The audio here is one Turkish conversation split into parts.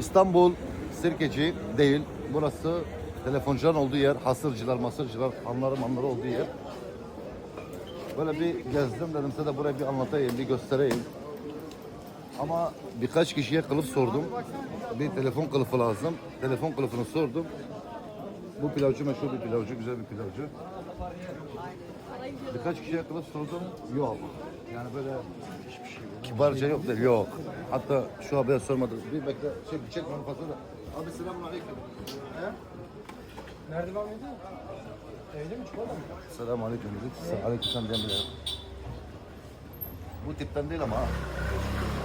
İstanbul Sirkeci değil. Burası telefoncuların olduğu yer, hasırcılar, masırcılar, anları manları olduğu yer. Böyle bir gezdim dedim size de burayı bir anlatayım, bir göstereyim. Ama birkaç kişiye kılıf sordum. Bir telefon kılıfı lazım. Telefon kılıfını sordum. Bu pilavcı meşhur bir pilavcı, güzel bir pilavcı. Birkaç kişiye kılıf sordum. Yok. Yani böyle kibarca yok der. Yok. Hatta şu haberi sormadık. Bir bekle. Çek, çek bana fazla da. Abi selamun aleyküm. He? Merdiven miydi? Evde mi çikolata mı? Selamun aleyküm dedik. Aleyküm selam yok. Bu tipten değil ama ha.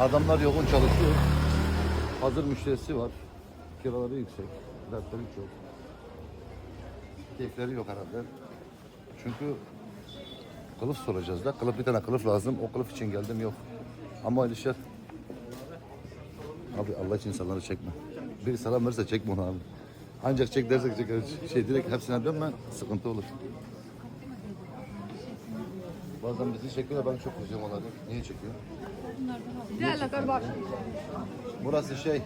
Adamlar yoğun çalışıyor. Hazır müşterisi var. Kiraları yüksek. Dertleri çok. Keyifleri yok herhalde. Çünkü kılıf soracağız da. Kılıf bir tane kılıf lazım. O kılıf için geldim yok. Ama Alişer. Abi Allah için insanları çekme. Bir selam verirse çekme onu abi. Ancak çek dersek çeker. Şey direkt hepsine dönme sıkıntı olur. Bazen bizi çekiyor ben çok kızıyorum onlara. Niye çekiyor? Gel kardeş. Burası şey.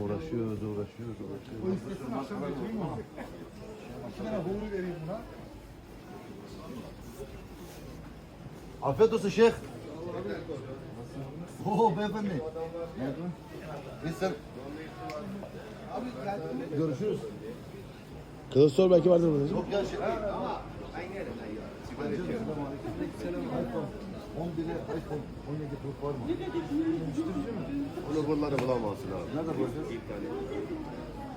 Uğraşıyoruz, uğraşıyoruz, uğraşıyoruz. Şuna huri vereyim buna. Afiyet olsun şeyh. Oo beyefendi. Biz sen... Görüşürüz. Kılıç sor belki vardır burada. Yok ya şey. Bence de selam aleyküm. 11'e iPhone 17 Pro var mı? Onu buraları bulamazsın abi. Nerede bulacağız?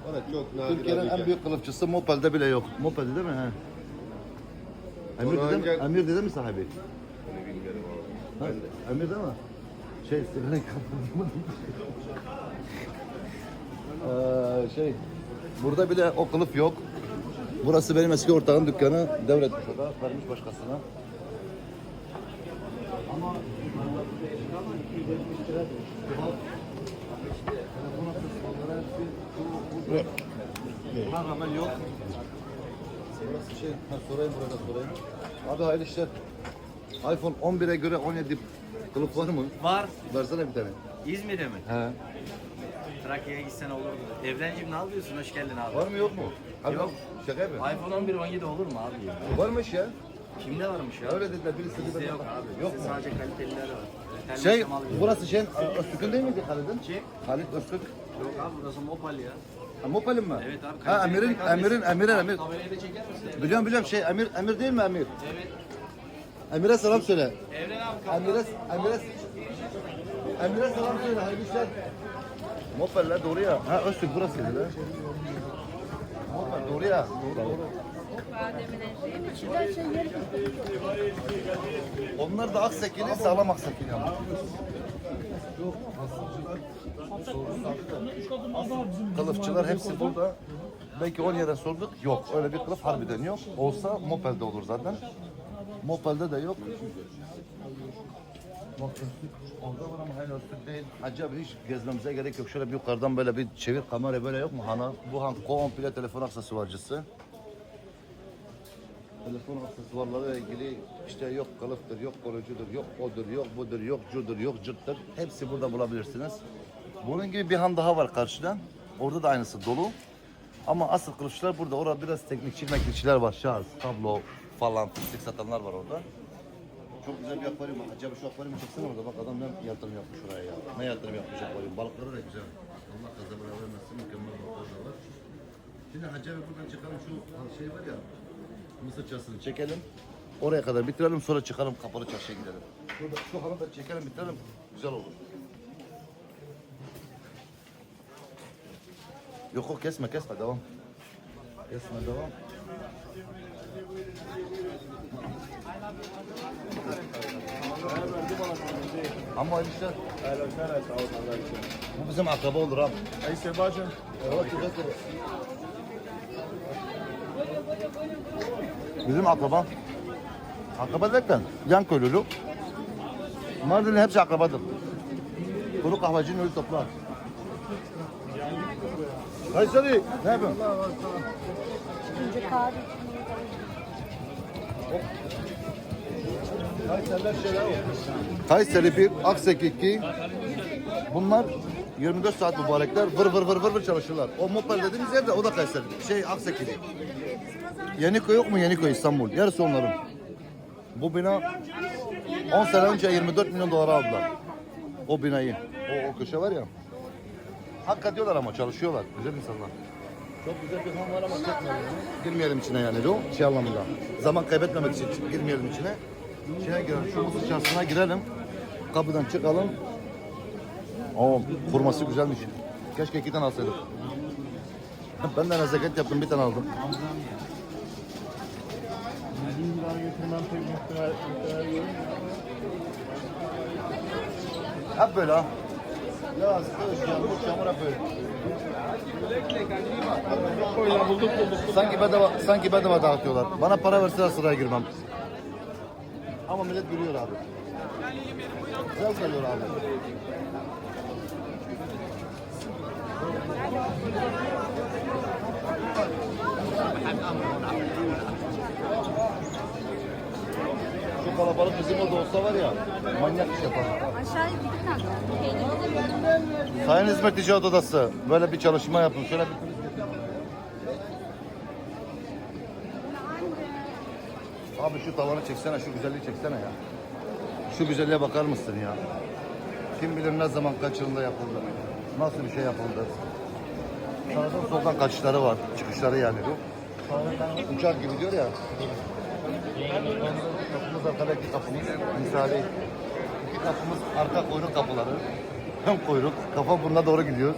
Bana çok nadir. Türkiye'nin en büyük kılıfçısı Mopel'de bile yok. Mopel'de değil mi? He. Emir dedi, mi? Emir dedi mi sahibi? Onu bilmiyorum abi. Ha, Emir değil mi? Şey, sigaranın kapatımı ee, şey, burada bile o kılıf yok. Burası benim eski ortağın dükkanı. Devretmiş o da, vermiş başkasına. Ama telefon aksesuarları hepsi Buna rağmen yok. Burası şey, ha, sorayım burada sorayım. Abi hayırlı işler. iPhone 11'e göre 17 kılıf var mı? Var. Versene bir tane. İzmir'de mi? He. Trakya'ya gitsen olurdu. Evrencim ne yapıyorsun? Hoş geldin abi. Var mı yok mu? Abi, Yok. Şaka yapıyor. iPhone 11 17 olur mu abi? Varmış ya. Kimde varmış ya? Öyle dediler birisi dedi. Bizde ben- yok abi. Yok Bizde mu? sadece kaliteliler var. Kaliteli Şey, burası şey, Öztürk'ün değil miydi Halid'in? Kim? Halit Öztürk. Yok abi burası Mopal ya. Ha, Mopel'in mi? Evet abi. Ha, kaliteli Emir'in. Emir'in, Emir'in, Emir. Kamerayı da çeker misin? Biliyorum biliyorum şey, Emir, Emir değil mi Emir? Evet. Emir'e selam söyle. Evren abi Emir'e, Emir'e, Emir'e selam söyle, hayırlı işler. Mopel'ler doğru ya. Ha Öztürk burasıydı lan. Mopel doğru ya. Doğru doğru. Onlar da aksekili, sağlam aksekili ama. Kılıfçılar hepsi burada. Belki 10 yere sorduk. Yok. Öyle bir kılıf harbiden yok. Olsa Mopel'de olur zaten. Mopel'de de yok. Orada var ama henüz değil. Hacı abi hiç gezmemize gerek yok. Şöyle bir yukarıdan böyle bir çevir kamera böyle yok mu Hana? Bu han komple telefon aksesuarcısı. Telefon aksesuarlarıyla ilgili işte yok kılıftır, yok korucudur, yok odur, yok budur, yok cudur, yok cırttır. Hepsi burada bulabilirsiniz. Bunun gibi bir han daha var karşıdan. Orada da aynısı dolu. Ama asıl kılıfçılar burada. Orada biraz teknikçi meknikçiler var. Şarj, kablo falan fıstık satanlar var orada. Çok güzel bir akvaryum var. Acaba şu akvaryumu çeksene orada. Bak adam ne yatırım yapmış oraya ya. Ne yatırım yapmış akvaryum. Balıkları da güzel. Allah kazanır vermesin. Mükemmel balıklar da var. Şimdi Hacı buradan çıkalım şu şey var ya. Mısır çarşısını çekelim. Oraya kadar bitirelim sonra çıkalım kapalı çarşıya gidelim. Şurada şu halı da çekelim bitirelim. Güzel olur. Yok yok kesme kesme devam. Kesme devam. Ama işte bu bizim akraba olur abi. Ey Sebacım. Evet. Bizim akraba. Akraba derken yan köylülü. Mardin'in hepsi akrabadır. Kuru kahvecinin ölü toplar. Kayseri, ne yapıyorsun? Önce kahve Kayseri 1, Akseki 2. Bunlar 24 saat mübarekler vır vır vır vır vır çalışırlar. O Mopel dediğimiz yer de o da Kayseri. Şey Akseki'li. Yeniköy yok mu Yeniköy İstanbul? Yarısı onların. Bu bina 10 sene önce 24 milyon dolara aldılar. O binayı. O, o köşe var ya. Hak ediyorlar ama çalışıyorlar. Güzel insanlar. Çok güzel bir han var ama çekmeyelim. Girmeyelim içine yani o şey anlamında. Zaman kaybetmemek için girmeyelim içine. Şeye girelim. Şu çarşısına girelim. Kapıdan çıkalım. Oo, kurması güzelmiş. Keşke iki tane alsaydık. Ben de nezaket yaptım, bir tane aldım. Hep böyle ha. Ya kış, yağmur, çamur hep böyle. Sanki bedava, sanki bedava dağıtıyorlar. Bana para verseler sıraya girmem. Ama millet gülüyor abi. Güzel geliyor abi. Şu kalabalık bizim orada olsa var ya manyak iş yapar. Aşağıya kaldı. Peynir Sayın Hizmet Odası böyle bir çalışma yapın. Şöyle bir Abi şu tavanı çeksene, şu güzelliği çeksene ya. Şu güzelliğe bakar mısın ya? Kim bilir ne zaman kaç yılında yapıldı. Nasıl bir şey yapıldı. Sağdan soldan kaçışları var. Çıkışları yani bu. Uçak gibi diyor ya. Kapımız arkadaki kapımız. Misali. İki kapımız arka kuyruk kapıları. Ön kuyruk. Kafa burnuna doğru gidiyor.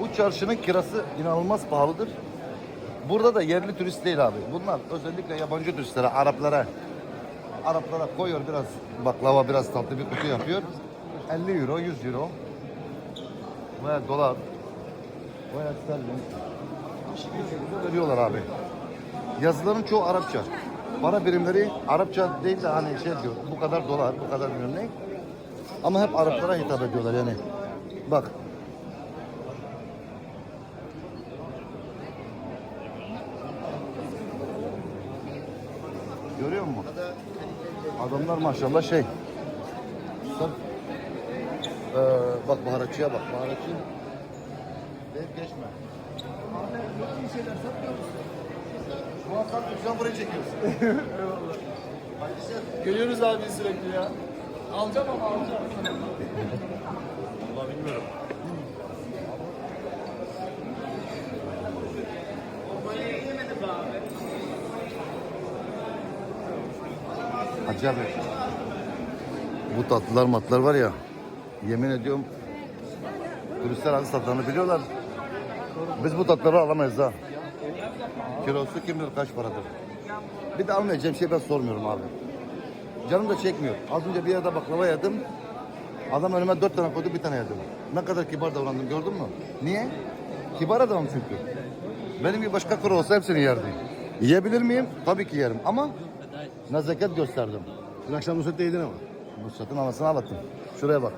Bu çarşının kirası inanılmaz pahalıdır. Burada da yerli turist değil abi. Bunlar özellikle yabancı turistlere, Araplara, Araplara koyuyor biraz baklava, biraz tatlı bir kutu yapıyor. 50 euro, 100 euro veya dolar veya sterlin veriyorlar abi. Yazıların çoğu Arapça. Para birimleri Arapça değil de hani şey diyor, bu kadar dolar, bu kadar bilmem ne. Ama hep Araplara hitap ediyorlar yani. Bak Görüyor musun? Adamlar maşallah şey. Sırf, Ee, bak baharatçıya bak. Baharatçı. Deyip geçme. İyi şeyler satmıyor musun? Şu an satmıyorsun. Sen burayı çekiyorsun. Eyvallah. Görüyoruz abi sürekli ya. Alacağım ama alacağım. Allah bilmiyorum. Hacı abi. Bu tatlılar matlar var ya. Yemin ediyorum. Turistler hangi tatlarını biliyorlar. Biz bu tatları alamayız ha. Kilosu kim bilir kaç paradır. Bir de almayacağım şey ben sormuyorum abi. Canım da çekmiyor. Az önce bir yerde baklava yedim. Adam önüme dört tane koydu bir tane yedim. Ne kadar kibar davrandım gördün mü? Niye? Kibar adamım çünkü. Benim gibi başka kuru olsa hepsini yerdim. Yiyebilir miyim? Tabii ki yerim ama nezaket gösterdim. Dün akşam Nusret'te yedin ama. Nusret'in anasını ağlattım. Şuraya bak.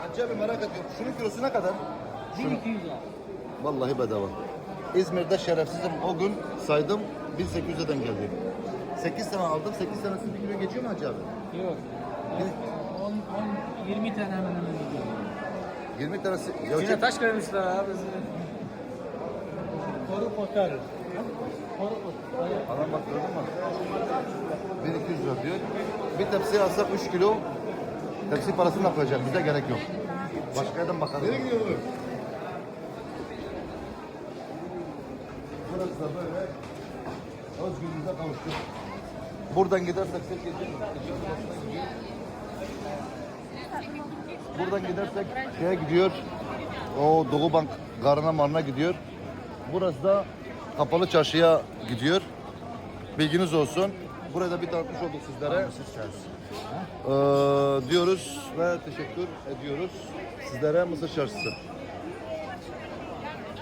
Hacı abi merak ediyorum. Şunun kilosu ne kadar? 1200 Vallahi bedava. İzmir'de şerefsizim. O gün saydım 1800'den geldi. 8 sene aldım. 8 senesi bir kilo geçiyor mu Hacı abi? Yok. 10, 20 tane hemen hemen gidiyor. 20 tanesi. Ya Yine çek- taş koymuşlar abi. Koru potar. Adam bak gördün mü? 1200 lira diyor. Bir tepsi alsak 3 kilo. Tepsi parasını da koyacağım. Bize gerek yok. Başka yerden bakarız. Nereye gidiyor Burası da böyle özgürlüğüne kavuştuk. Buradan gidersek tek Buradan gidersek şeye gidiyor. O Doğu Bank garına marına gidiyor. Burası da kapalı çarşıya gidiyor. Bilginiz olsun. Burada bir tanıtmış olduk sizlere. Ee, diyoruz ve teşekkür ediyoruz sizlere Mısır Çarşısı.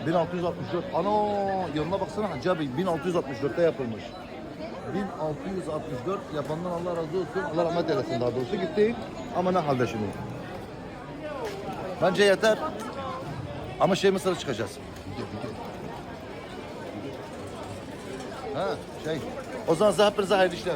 1664. Ano yanına baksana Hacı abi 1664'te yapılmış. 1664 yapandan Allah razı olsun. Allah rahmet eylesin daha doğrusu gitti. Ama ne halde şimdi? Bence yeter. Ama şey Mısır'a çıkacağız. Ha şey. O zaman size hayırlı işler.